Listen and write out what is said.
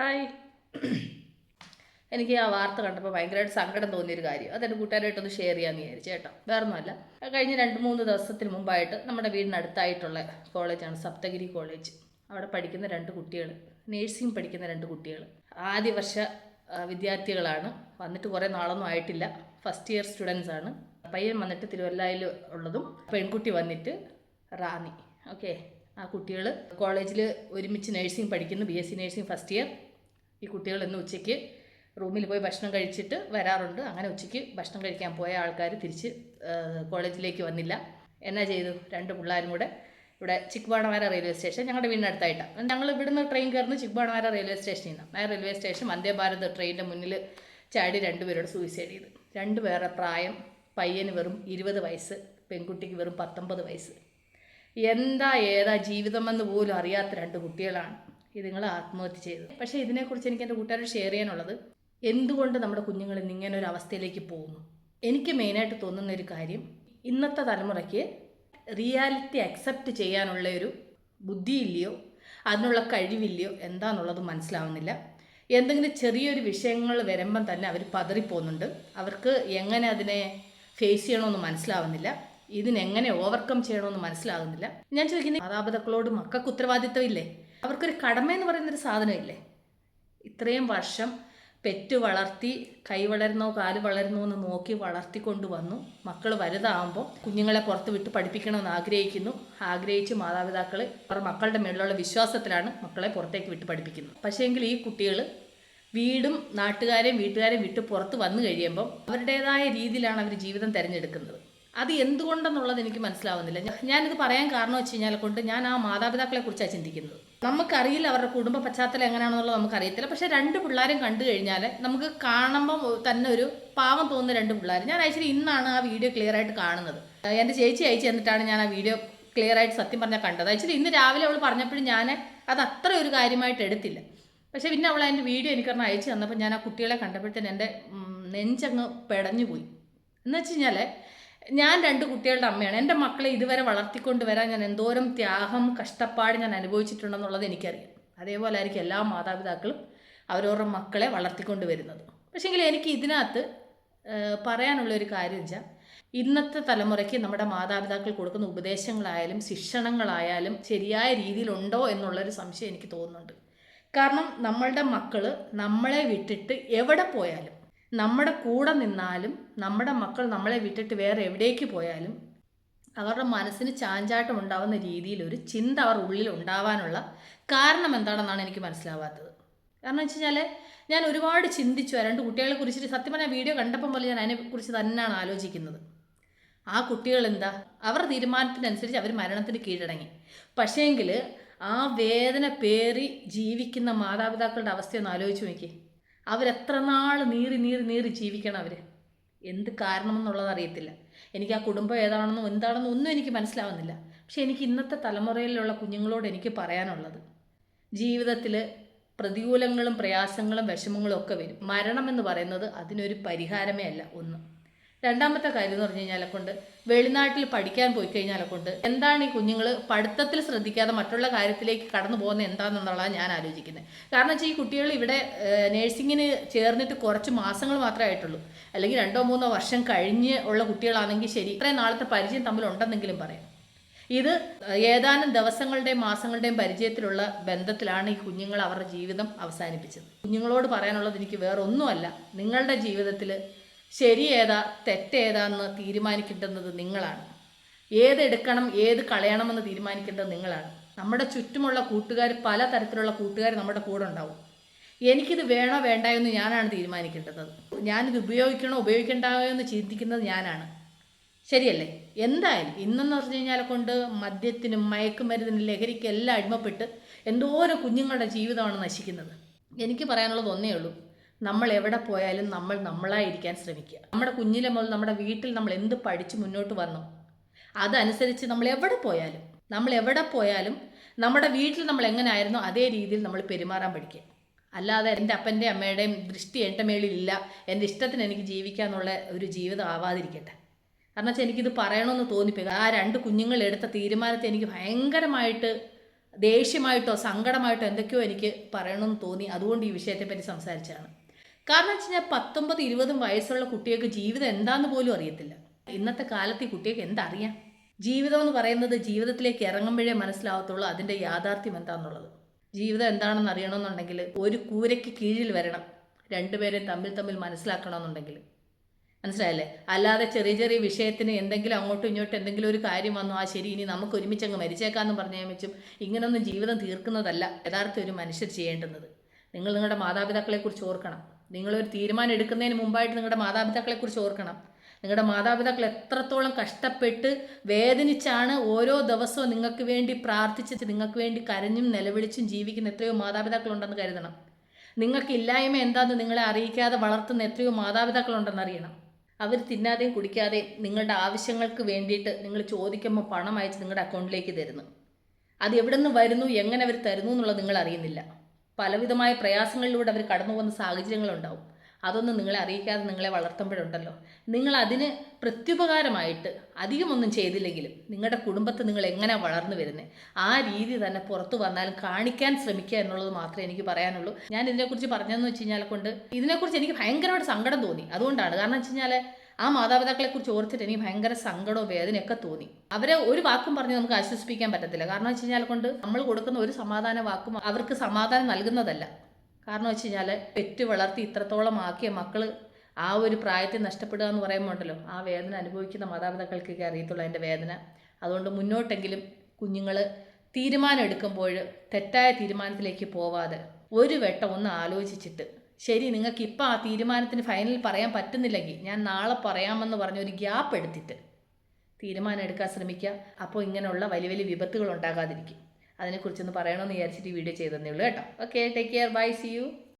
Hi. എനിക്ക് ആ വാർത്ത കണ്ടപ്പോൾ ഭയങ്കരമായിട്ട് സങ്കടം തോന്നിയൊരു കാര്യം. അതെന്റെ കൂട്ടുകാരായിട്ടൊന്ന് ഷെയർ ചെയ്യാമെന്ന് വിചാരിച്ചു കേട്ടോ. വേറൊന്നുമല്ല. കഴിഞ്ഞ രണ്ട് മൂന്ന് ദിവസത്തിന് മുമ്പായിട്ട് നമ്മുടെ വീടിനടുത്തായിട്ടുള്ള കോളേജാണ് സപ്തഗിരി കോളേജ് അവിടെ പഠിക്കുന്ന രണ്ട് കുട്ടികൾ നേഴ്സിംഗ് പഠിക്കുന്ന രണ്ട് കുട്ടികൾ ആദ്യ വർഷ വിദ്യാർത്ഥികളാണ്. വന്നിട്ട് കുറേ നാളൊന്നും ആയിട്ടില്ല. ഫസ്റ്റ് ഇയർ സ്റ്റുഡൻസ് ആണ്. പയ്യൻ വന്നിട്ട് തിരുവല്ലയിൽ ഉള്ളതും പെൺകുട്ടി വന്നിട്ട് റാന്നി. ഓക്കെ ആ കുട്ടികൾ കോളേജിൽ ഒരുമിച്ച് നേഴ്സിംഗ് പഠിക്കുന്നു B S C nursing first year ഈ കുട്ടികൾ ഇന്ന് ഉച്ചയ്ക്ക് റൂമിൽ പോയി ഭക്ഷണം കഴിച്ചിട്ട് വരാറുണ്ട്. അങ്ങനെ ഉച്ചയ്ക്ക് ഭക്ഷണം കഴിക്കാൻ പോയ ആൾക്കാർ തിരിച്ച് കോളേജിലേക്ക് വന്നില്ല. എന്നാ ചെയ്തു? രണ്ട് പിള്ളേരും കൂടെ ഇവിടെ ചിക്ക്ബാണവാര റെയിൽവേ സ്റ്റേഷൻ ഞങ്ങളുടെ വീടിനടുത്തായിട്ടാണ് ഞങ്ങൾ ഇവിടുന്ന് ട്രെയിൻ കയറുന്ന ചിക്ക്ബാണവാര റെയിൽവേ സ്റ്റേഷനിൽ നിന്നാണ് ആ റെയിൽവേ സ്റ്റേഷൻ വന്ദേ ഭാരത് ട്രെയിനിന്റെ മുന്നിൽ ചാടി രണ്ടുപേരോട് സൂയിസൈഡ് ചെയ്തു. രണ്ടുപേരുടെ പ്രായം പയ്യന് വെറും ഇരുപത് വയസ്സ് പെൺകുട്ടിക്ക് വെറും പത്തൊമ്പത് വയസ്സ്. എന്താ ഏതാ ജീവിതമെന്ന് പോലും അറിയാത്ത രണ്ട് കുട്ടികളാണ്. ഇതുങ്ങൾ ആത്മഹത്യ ചെയ്തത് പക്ഷേ ഇതിനെക്കുറിച്ച് എനിക്ക് എന്റെ കൂട്ടുകാരോട് ഷെയർ ചെയ്യാനുള്ളത് എന്തുകൊണ്ട് നമ്മുടെ കുഞ്ഞുങ്ങൾ ഇന്നിങ്ങനെ ഒരു അവസ്ഥയിലേക്ക് പോകുന്നു? എനിക്ക് മെയിനായിട്ട് തോന്നുന്ന ഒരു കാര്യം ഇന്നത്തെ തലമുറയ്ക്ക് റിയാലിറ്റി അക്സെപ്റ്റ് ചെയ്യാനുള്ള ഒരു ബുദ്ധിയില്ലയോ അതിനുള്ള കഴിവില്ലയോ എന്താണെന്നുള്ളത് മനസ്സിലാവുന്നില്ല. എന്തെങ്കിലും ചെറിയൊരു വിഷയങ്ങൾ വരുമ്പം തന്നെ അവർ പതറിപ്പോകുന്നുണ്ട്. അവർക്ക് എങ്ങനെ അതിനെ ഫേസ് ചെയ്യണമെന്ന് മനസ്സിലാവുന്നില്ല. ഇതിനെങ്ങനെ ഓവർകം ചെയ്യണമെന്ന് മനസ്സിലാകുന്നില്ല ഞാൻ ചോദിക്കുന്നത് മാതാപിതാക്കളോട് മക്കൾക്ക് ഉത്തരവാദിത്വം ഇല്ലേ? അവർക്കൊരു കടമ എന്ന് പറയുന്നൊരു സാധനമില്ലേ? ഇത്രയും വർഷം പെറ്റ് വളർത്തി കൈ വളരുന്നോ കാൽ വളരുന്നോ എന്ന് നോക്കി വളർത്തിക്കൊണ്ട് വന്നു. മക്കൾ വലുതാകുമ്പോൾ കുഞ്ഞുങ്ങളെ പുറത്ത് വിട്ട് പഠിപ്പിക്കണമെന്ന് ആഗ്രഹിക്കുന്നു. ആഗ്രഹിച്ച് മാതാപിതാക്കൾ അവർ മക്കളുടെ മേളിലുള്ള വിശ്വാസത്തിലാണ് മക്കളെ പുറത്തേക്ക് വിട്ട് പഠിപ്പിക്കുന്നത്. പക്ഷേ എങ്കിൽ ഈ കുട്ടികൾ വീടും നാട്ടുകാരെയും വീട്ടുകാരെയും വിട്ട് പുറത്ത് വന്നു കഴിയുമ്പം അവരുടേതായ രീതിയിലാണ് അവർ ജീവിതം തിരഞ്ഞെടുക്കുന്നത്. അത് എന്തുകൊണ്ടെന്നുള്ളത് എനിക്ക് മനസ്സിലാവുന്നില്ല. ഞാനിത് പറയാൻ കാരണം വെച്ച് കഴിഞ്ഞാൽ കൊണ്ട് ഞാൻ ആ മാതാപിതാക്കളെ കുറിച്ചാണ് ചിന്തിക്കുന്നത്. നമുക്കറിയില്ല അവരുടെ കുടുംബ പശ്ചാത്തലം എങ്ങനെയാണെന്നുള്ളത് നമുക്കറിയത്തില്ല. പക്ഷെ രണ്ട് പിള്ളേരും കണ്ടു കഴിഞ്ഞാൽ നമുക്ക് കാണുമ്പോൾ തന്നെ ഒരു പാവം തോന്നുന്ന രണ്ട് പിള്ളേർ ഞാൻ ആക്ച്വലി ഇന്നാണ് ആ വീഡിയോ ക്ലിയർ ആയിട്ട് കാണുന്നത്. എന്റെ ചേച്ചി അയച്ചു തന്നിട്ടാണ് ഞാൻ ആ വീഡിയോ ക്ലിയർ ആയിട്ട് സത്യം പറഞ്ഞാൽ കണ്ടത്. ആക്ച്വലി ഇന്ന് രാവിലെ അവൾ പറഞ്ഞപ്പോഴും ഞാൻ അത് അത്ര ഒരു കാര്യമായിട്ട് എടുത്തില്ല. പക്ഷേ പിന്നെ അവൾ അതിന്റെ വീഡിയോ എനിക്കൊരെണ്ണം അയച്ചു തന്നപ്പോൾ ഞാൻ ആ കുട്ടികളെ കണ്ടപ്പോഴത്തേന് എന്റെ നെഞ്ചങ്ങ് പെടഞ്ഞു പോയി എന്ന് വെച്ച് കഴിഞ്ഞാൽ ഞാൻ രണ്ട് കുട്ടികളുടെ അമ്മയാണ്. എന്റെ മക്കളെ ഇതുവരെ വളർത്തിക്കൊണ്ട് വരാൻ ഞാൻ എന്തോരം ത്യാഗം കഷ്ടപ്പാട് ഞാൻ അനുഭവിച്ചിട്ടുണ്ടെന്നുള്ളത് എനിക്കറിയാം. അതേപോലെ ആയിരിക്കും എല്ലാ മാതാപിതാക്കളും അവരവരുടെ മക്കളെ വളർത്തിക്കൊണ്ട് വരുന്നത്. പക്ഷേങ്കിൽ എനിക്ക് ഇതിനകത്ത് പറയാനുള്ള ഒരു കാര്യം വെച്ചാൽ ഇന്നത്തെ തലമുറയ്ക്ക് നമ്മുടെ മാതാപിതാക്കൾ കൊടുക്കുന്ന ഉപദേശങ്ങളായാലും ശിക്ഷണങ്ങളായാലും ശരിയായ രീതിയിലുണ്ടോ എന്നുള്ളൊരു സംശയം എനിക്ക് തോന്നുന്നുണ്ട്. കാരണം നമ്മളുടെ മക്കൾ നമ്മളെ വിട്ടിട്ട് എവിടെ പോയാലും നമ്മുടെ കൂടെ നിന്നാലും നമ്മുടെ മക്കൾ നമ്മളെ വിട്ടിട്ട് വേറെ എവിടേക്ക് പോയാലും അവരുടെ മനസ്സിന് ചാഞ്ചാട്ടം ഉണ്ടാവുന്ന രീതിയിൽ ഒരു ചിന്ത അവർ ഉള്ളിൽ ഉണ്ടാവാനുള്ള കാരണം എന്താണെന്നാണ് എനിക്ക് മനസ്സിലാവാത്തത്. കാരണം വെച്ച് കഴിഞ്ഞാൽ ഞാൻ ഒരുപാട് ചിന്തിച്ചു ആ രണ്ട് കുട്ടികളെ കുറിച്ചിട്ട് സത്യം പറഞ്ഞാൽ വീഡിയോ കണ്ടപ്പം പോലെ ഞാൻ അതിനെക്കുറിച്ച് തന്നെയാണ് ആലോചിക്കുന്നത്. ആ കുട്ടികൾ എന്താ? അവരുടെ തീരുമാനത്തിനനുസരിച്ച് അവർ മരണത്തിന് കീഴടങ്ങി. പക്ഷേങ്കിൽ ആ വേദന പേറി ജീവിക്കുന്ന മാതാപിതാക്കളുടെ അവസ്ഥയൊന്ന് ആലോചിച്ച് നോക്കി അവരെത്ര നാൾ നീറി നീറി നീറി ജീവിക്കണം അവർ എന്ത് കാരണമെന്നുള്ളത് അറിയത്തില്ല. എനിക്ക് ആ കുടുംബം ഏതാണെന്നും എന്താണെന്നും ഒന്നും എനിക്ക് മനസ്സിലാവുന്നില്ല. പക്ഷെ എനിക്ക് ഇന്നത്തെ തലമുറയിലുള്ള കുഞ്ഞുങ്ങളോട് എനിക്ക് പറയാനുള്ളത് ജീവിതത്തിൽ പ്രതികൂലങ്ങളും പ്രയാസങ്ങളും വിഷമങ്ങളും ഒക്കെ വരും. മരണം എന്ന് പറയുന്നത് അതിനൊരു പരിഹാരമേ അല്ല ഒന്ന്. രണ്ടാമത്തെ കാര്യം എന്ന് പറഞ്ഞു കഴിഞ്ഞാൽ കൊണ്ട് വെളിനാട്ടിൽ പഠിക്കാൻ പോയി കഴിഞ്ഞാൽ കൊണ്ട് എന്താണ് ഈ കുഞ്ഞുങ്ങൾ പഠിത്തത്തിൽ ശ്രദ്ധിക്കാതെ മറ്റുള്ള കാര്യത്തിലേക്ക് കടന്നു പോകുന്നത് എന്താണെന്നുള്ളതാണ് ഞാൻ ആലോചിക്കുന്നത്. കാരണം വെച്ചാൽ ഈ കുട്ടികൾ ഇവിടെ നേഴ്സിങ്ങിന് ചേർന്നിട്ട് കുറച്ച് മാസങ്ങൾ മാത്രമേ ആയിട്ടുള്ളൂ. അല്ലെങ്കിൽ രണ്ടോ മൂന്നോ വർഷം കഴിഞ്ഞ് ഉള്ള കുട്ടികളാണെങ്കിൽ ശരി ഇത്രയും നാളത്തെ പരിചയം തമ്മിൽ ഉണ്ടെന്നെങ്കിലും പറയാം. ഇത് ഏതാനും ദിവസങ്ങളുടെയും മാസങ്ങളുടെയും പരിചയത്തിലുള്ള ബന്ധത്തിലാണ് ഈ കുഞ്ഞുങ്ങൾ അവരുടെ ജീവിതം അവസാനിപ്പിച്ചത്. കുഞ്ഞുങ്ങളോട് പറയാനുള്ളത് എനിക്ക് വേറൊന്നുമല്ല. നിങ്ങളുടെ ജീവിതത്തിൽ ശരി ഏതാ തെറ്റേതാന്ന് തീരുമാനിക്കേണ്ടുന്നത് നിങ്ങളാണ്. ഏതെടുക്കണം ഏത് കളയണമെന്ന് തീരുമാനിക്കേണ്ടത് നിങ്ങളാണ്. നമ്മുടെ ചുറ്റുമുള്ള കൂട്ടുകാർ പല തരത്തിലുള്ള കൂട്ടുകാർ നമ്മുടെ കൂടെ ഉണ്ടാവും. എനിക്കിത് വേണോ വേണ്ട എന്ന് ഞാനാണ് തീരുമാനിക്കേണ്ടത്. ഞാനിത് ഉപയോഗിക്കണോ ഉപയോഗിക്കേണ്ടോ എന്ന് ചിന്തിക്കുന്നത് ഞാനാണ്. ശരിയല്ലേ? എന്തായാലും ഇന്നെന്ന് പറഞ്ഞു കഴിഞ്ഞാൽ കൊണ്ട് മദ്യത്തിനും മയക്കുമരുന്നിനും ലഹരിക്കും എല്ലാം അടിമപ്പെട്ട് എന്തോരം കുഞ്ഞുങ്ങളുടെ ജീവിതമാണ് നശിക്കുന്നത്. എനിക്ക് പറയാനുള്ളത് ഒന്നേ ഉള്ളൂ. നമ്മൾ എവിടെ പോയാലും നമ്മൾ നമ്മളായിരിക്കാൻ ശ്രമിക്കുക. നമ്മുടെ കുഞ്ഞിലെ മുതൽ നമ്മുടെ വീട്ടിൽ നമ്മൾ എന്ത് പഠിച്ച് മുന്നോട്ട് വന്നു അതനുസരിച്ച് നമ്മൾ എവിടെ പോയാലും നമ്മൾ എവിടെ പോയാലും നമ്മുടെ വീട്ടിൽ നമ്മൾ എങ്ങനെ ആയിരുന്നോ അതേ രീതിയിൽ നമ്മൾ പെരുമാറാൻ പഠിക്കുക. അല്ലാതെ എന്റെ അപ്പന്റെ അമ്മയുടെയും ദൃഷ്ടി എന്റെ മേളിലില്ല എന്റെ ഇഷ്ടത്തിന് എനിക്ക് ജീവിക്കാന്നുള്ള ഒരു ജീവിതം ആവാതിരിക്കട്ടെ. കാരണം വെച്ചാൽ എനിക്കിത് പറയണമെന്ന് തോന്നിപ്പോയി. ആ രണ്ട് കുഞ്ഞുങ്ങൾ എടുത്ത തീരുമാനത്തെ എനിക്ക് ഭയങ്കരമായിട്ട് ദേഷ്യമായിട്ടോ സങ്കടമായിട്ടോ എന്തൊക്കെയോ എനിക്ക് പറയണമെന്ന് തോന്നി. അതുകൊണ്ട് ഈ വിഷയത്തെപ്പറ്റി സംസാരിച്ചതാണ്. കാരണം വെച്ച് കഴിഞ്ഞാൽ പത്തൊമ്പത് ഇരുപതും വയസ്സുള്ള കുട്ടികൾക്ക് ജീവിതം എന്താന്ന് പോലും അറിയത്തില്ല. ഇന്നത്തെ കാലത്ത് ഈ കുട്ടികൾക്ക് എന്തറിയാം? ജീവിതം എന്ന് പറയുന്നത് ജീവിതത്തിലേക്ക് ഇറങ്ങുമ്പോഴേ മനസ്സിലാവത്തുള്ളൂ അതിന്റെ യാഥാർത്ഥ്യം എന്താണെന്നുള്ളത് ജീവിതം എന്താണെന്ന് അറിയണമെന്നുണ്ടെങ്കിൽ ഒരു കൂരയ്ക്ക് കീഴിൽ വരണം. രണ്ടുപേരെയും തമ്മിൽ തമ്മിൽ മനസ്സിലാക്കണമെന്നുണ്ടെങ്കിൽ. മനസ്സിലായല്ലേ? അല്ലാതെ ചെറിയ ചെറിയ വിഷയത്തിന് എന്തെങ്കിലും അങ്ങോട്ടും ഇങ്ങോട്ടും എന്തെങ്കിലും ഒരു കാര്യം വന്നു ആ ശരി ഇനി നമുക്ക് ഒരുമിച്ച് അങ്ങ് മരിച്ചേക്കാന്ന് പറഞ്ഞു വെച്ചും ഇങ്ങനൊന്നും ജീവിതം തീർക്കുന്നതല്ല യഥാർത്ഥ ഒരു മനുഷ്യർ ചെയ്യേണ്ടുന്നത്. നിങ്ങൾ നിങ്ങളുടെ മാതാപിതാക്കളെക്കുറിച്ച് ഓർക്കണം. നിങ്ങളൊരു തീരുമാനം എടുക്കുന്നതിന് മുമ്പായിട്ട് നിങ്ങളുടെ മാതാപിതാക്കളെക്കുറിച്ച് ഓർക്കണം. നിങ്ങളുടെ മാതാപിതാക്കൾ എത്രത്തോളം കഷ്ടപ്പെട്ട് വേദനിച്ചാണ് ഓരോ ദിവസവും നിങ്ങൾക്ക് വേണ്ടി പ്രാർത്ഥിച്ച് നിങ്ങൾക്ക് വേണ്ടി കരഞ്ഞും നിലവിളിച്ചും ജീവിക്കുന്ന എത്രയോ മാതാപിതാക്കളുണ്ടെന്ന് കരുതണം. നിങ്ങൾക്ക് ഇല്ലായ്മ എന്താണെന്ന് നിങ്ങളെ അറിയിക്കാതെ വളർത്തുന്ന എത്രയോ മാതാപിതാക്കളുണ്ടെന്ന് അറിയണം. അവർ തിന്നാതെയും കുടിക്കാതെയും നിങ്ങളുടെ ആവശ്യങ്ങൾക്ക് വേണ്ടിയിട്ട് നിങ്ങൾ ചോദിക്കുമ്പോൾ പണം അയച്ച് നിങ്ങളുടെ അക്കൗണ്ടിലേക്ക് തരുന്നു. അത് എവിടെ നിന്ന് വരുന്നു എങ്ങനെ അവർ തരുന്നു എന്നുള്ളത് നിങ്ങൾ അറിയുന്നില്ല. പലവിധമായ പ്രയാസങ്ങളിലൂടെ അവർ കടന്നു പോകുന്ന സാഹചര്യങ്ങളുണ്ടാവും. അതൊന്നും നിങ്ങളെ അറിയിക്കാതെ നിങ്ങളെ വളർത്തുമ്പോഴുണ്ടല്ലോ. നിങ്ങൾ അതിന് പ്രത്യുപകാരമായിട്ട് അധികമൊന്നും ചെയ്തില്ലെങ്കിലും നിങ്ങളുടെ കുടുംബത്തെ നിങ്ങൾ എങ്ങനെ വളർന്നു വരുന്നത് ആ രീതി തന്നെ പുറത്തു വന്നാലും കാണിക്കാൻ ശ്രമിക്കുക എന്നുള്ളത് മാത്രമേ എനിക്ക് പറയാനുള്ളൂ. ഞാൻ ഇതിനെക്കുറിച്ച് പറഞ്ഞതെന്ന് വെച്ച് കഴിഞ്ഞാൽ കൊണ്ട് ഇതിനെക്കുറിച്ച് എനിക്ക് ഭയങ്കരമായിട്ട് സങ്കടം തോന്നി. അതുകൊണ്ടാണ്. കാരണം വെച്ച് കഴിഞ്ഞാൽ ആ മാതാപിതാക്കളെ കുറിച്ച് ഓർത്തിട്ട് എനിക്ക് ഭയങ്കര സങ്കടവും വേദനയൊക്കെ തോന്നി. അവരെ ഒരു വാക്കും പറഞ്ഞ് നമുക്ക് ആശ്വസിപ്പിക്കാൻ പറ്റത്തില്ല. കാരണം വെച്ച് കഴിഞ്ഞാൽ കൊണ്ട് നമ്മൾ കൊടുക്കുന്ന ഒരു സമാധാന വാക്കും അവർക്ക് സമാധാനം നൽകുന്നതല്ല. കാരണം വെച്ച് കഴിഞ്ഞാൽ പെറ്റ് വളർത്തി ഇത്രത്തോളം ആക്കിയ മക്കൾ ആ ഒരു പ്രായത്തെ നഷ്ടപ്പെടുക എന്ന് പറയുമ്പോൾ ഉണ്ടല്ലോ ആ വേദന അനുഭവിക്കുന്ന മാതാപിതാക്കൾക്കൊക്കെ അറിയത്തുള്ളൂ അതിന്റെ വേദന. അതുകൊണ്ട് മുന്നോട്ടെങ്കിലും കുഞ്ഞുങ്ങൾ തീരുമാനം എടുക്കുമ്പോൾ തെറ്റായ തീരുമാനത്തിലേക്ക് പോവാതെ ഒരു വട്ടം ഒന്ന് ആലോചിച്ചിട്ട് ശരി നിങ്ങൾക്ക് ഇപ്പം ആ തീരുമാനത്തിന് ഫൈനൽ പറയാൻ പറ്റുന്നില്ലെങ്കിൽ ഞാൻ നാളെ പറയാമെന്ന് പറഞ്ഞ ഒരു ഗ്യാപ്പ് എടുത്തിട്ട് തീരുമാനം എടുക്കാൻ ശ്രമിക്കുക. അപ്പോൾ ഇങ്ങനെയുള്ള വലിയ വലിയ വിപത്തുകൾ ഉണ്ടാകാതിരിക്കും. അതിനെക്കുറിച്ചൊന്ന് പറയണമെന്ന് വിചാരിച്ചിട്ട് ഈ വീഡിയോ ചെയ്തതന്നേ ഉള്ളൂ കേട്ടോ. Okay take care bye see you